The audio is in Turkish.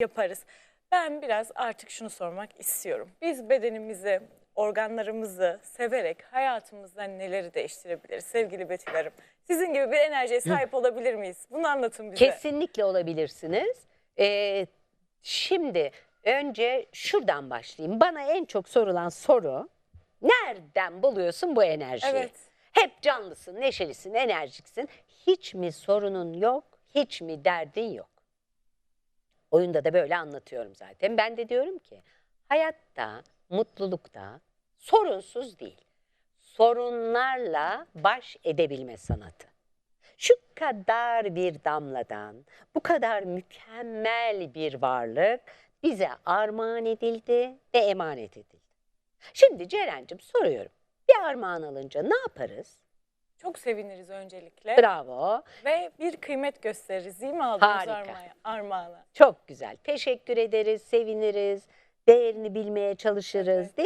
yaparız. Ben biraz artık şunu sormak istiyorum. Biz bedenimizi, organlarımızı severek hayatımızda neleri değiştirebiliriz sevgili Betülerim? Sizin gibi bir enerjiye sahip olabilir miyiz? Bunu anlatın bize. Kesinlikle olabilirsiniz. Ee, şimdi önce şuradan başlayayım. Bana en çok sorulan soru nereden buluyorsun bu enerjiyi? Evet. Hep canlısın, neşelisin, enerjiksin. Hiç mi sorunun yok, hiç mi derdin yok? Oyunda da böyle anlatıyorum zaten. Ben de diyorum ki hayatta, mutlulukta sorunsuz değil. Sorunlarla baş edebilme sanatı. Şu kadar bir damladan, bu kadar mükemmel bir varlık bize armağan edildi ve emanet edildi. Şimdi Ceren'cim soruyorum. Bir armağan alınca ne yaparız? Çok seviniriz öncelikle Bravo. ve bir kıymet gösteririz değil mi aldığımız Harika. armağana? armağana? Çok güzel. Teşekkür ederiz, seviniriz, değerini bilmeye çalışırız. Değil